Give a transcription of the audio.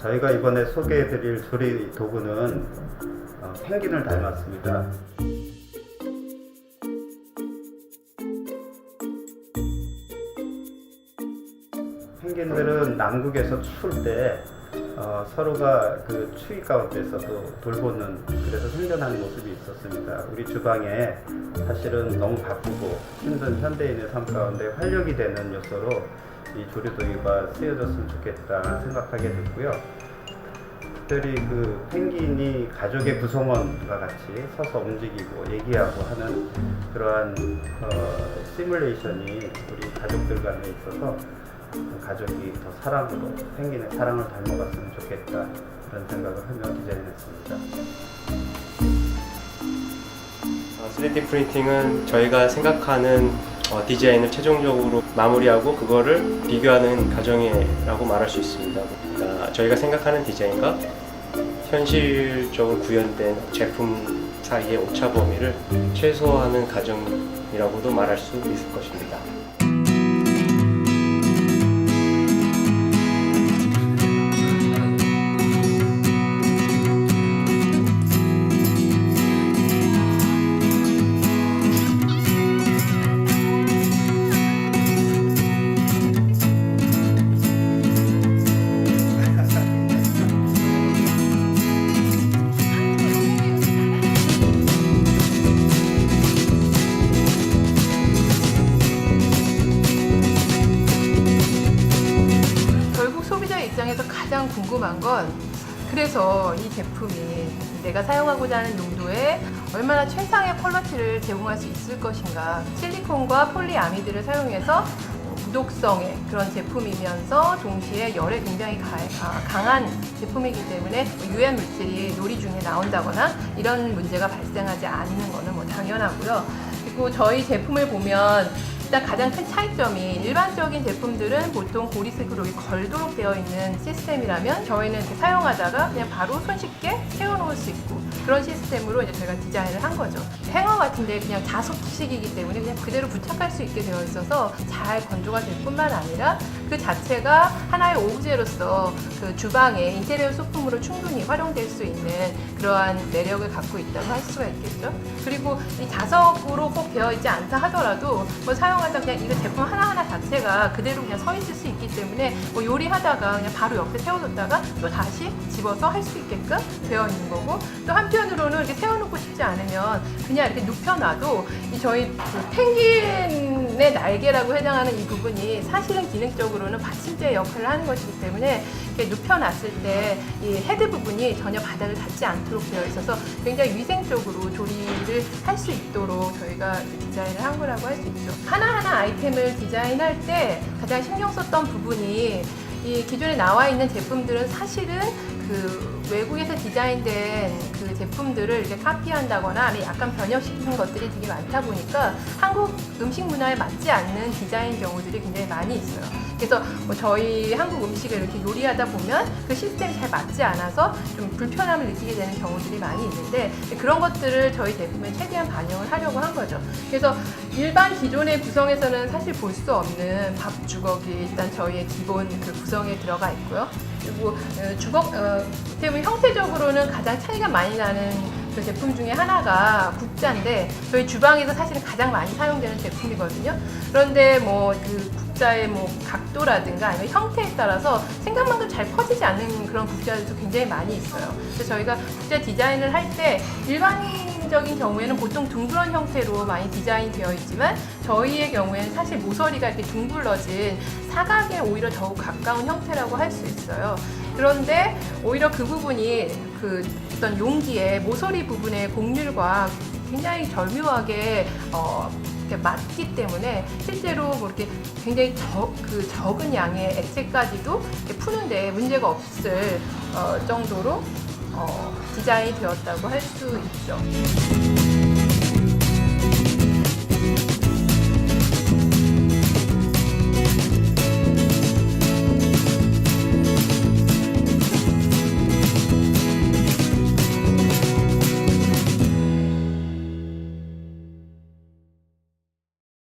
저희가 이번에 소개해드릴 조리 도구는 어, 펭귄을 닮았습니다. 펭귄들은 남극에서 추울 때 어, 서로가 그 추위 가운데서도 돌보는 그래서 생존하는 모습이 있었습니다. 우리 주방에 사실은 너무 바쁘고 힘든 현대인의 삶 가운데 활력이 되는 요소로 이 조리도구가 쓰여졌으면 좋겠다 생각하게 됐고요. 특별히 그 펭귄이 가족의 구성원과 같이 서서 움직이고 얘기하고 하는 그러한 어, 시뮬레이션이 우리 가족들 간에 있어서 가족이 더 사랑으로 펭귄의 사랑을 닮아갔으면 좋겠다 그런 생각을 하며 디자인했습니다. 어, 3D 프린팅은 저희가 생각하는 어, 디자인을 최종적으로 마무리하고 그거를 비교하는 과정이라고 말할 수 있습니다. 그러니까 저희가 생각하는 디자인과 현실적으로 구현된 제품 사이의 오차 범위를 최소화하는 과정이라고도 말할 수 있을 것입니다. 입장에서 가장 궁금한 건 그래서 이 제품이 내가 사용하고자 하는 용도에 얼마나 최상의 퀄러티를 제공할 수 있을 것인가. 실리콘과 폴리아미드를 사용해서 무독성의 그런 제품이면서 동시에 열에 굉장히 가- 아, 강한 제품이기 때문에 유해 물질이 요리 중에 나온다거나 이런 문제가 발생하지 않는 것은 뭐 당연하고요. 그리고 저희 제품을 보면 일단 가장 큰 차이점이 일반적인 제품들은 보통 이렇게 걸도록 되어 있는 시스템이라면 저희는 이렇게 사용하다가 그냥 바로 손쉽게 세워놓을 수 있고 그런 시스템으로 이제 저희가 디자인을 한 거죠. 행어 같은데 그냥 자석식이기 때문에 그냥 그대로 부착할 수 있게 되어 있어서 잘 건조가 될 뿐만 아니라 그 자체가 하나의 오브제로서 그 주방의 인테리어 소품으로 충분히 활용될 수 있는 그러한 매력을 갖고 있다고 할 수가 있겠죠. 그리고 이 자석으로 꼭 되어 있지 않다 하더라도 뭐 사용 하다 그냥 이거 제품 하나하나 자체가 그대로 그냥 서 있을 수 있기 때문에 뭐 요리하다가 그냥 바로 옆에 세워뒀다가 또 다시 집어서 할 수 있게끔 되어 있는 거고 또 한편으로는 이렇게 세워놓고 싶지 않으면 그냥 이렇게 눕혀놔도 이 저희 그 펭귄의 날개라고 해당하는 이 부분이 사실은 기능적으로는 받침대 역할을 하는 것이기 때문에 이렇게 눕혀놨을 때 이 헤드 부분이 전혀 바닥을 닿지 않도록 되어 있어서 굉장히 위생적으로 조리를 할 수 있도록 저희가 디자인을 한 거라고 할 수 있죠. 하나 하나 아이템을 디자인할 때 가장 신경 썼던 부분이 이 기존에 나와 있는 제품들은 사실은 그 외국에서 디자인된 그 제품들을 이렇게 카피한다거나 약간 변형시키는 것들이 되게 많다 보니까 한국 음식 문화에 맞지 않는 디자인 경우들이 굉장히 많이 있어요. 그래서 뭐 저희 한국 음식을 이렇게 요리하다 보면 그 시스템이 잘 맞지 않아서 좀 불편함을 느끼게 되는 경우들이 많이 있는데 그런 것들을 저희 제품에 최대한 반영을 하려고 한 거죠. 그래서 일반 기존의 구성에서는 사실 볼 수 없는 밥 주걱이 일단 저희의 기본 그 구성에 들어가 있고요. 그리고 어, 주걱 어, 보면 형태적으로는 가장 차이가 많이 나는 그 제품 중에 하나가 국자인데 저희 주방에서 사실은 가장 많이 사용되는 제품이거든요. 그런데 뭐그 국자의 뭐 각도라든가 아니면 형태에 따라서 생각만큼 잘 퍼지지 않는 그런 국자들도 굉장히 많이 있어요. 그래서 저희가 국자 디자인을 할 때 일반 적인 경우에는 보통 둥그런 형태로 많이 디자인되어 있지만 저희의 경우에는 사실 모서리가 이렇게 둥글러진 사각에 오히려 더욱 가까운 형태라고 할 수 있어요. 그런데 오히려 그 부분이 그 어떤 용기의 모서리 부분의 곡률과 굉장히 절묘하게 어, 맞기 때문에 실제로 뭐 이렇게 굉장히 적, 그 적은 양의 액체까지도 푸는데 문제가 없을 어, 정도로 어, 디자인이 되었다고 할 수 있죠.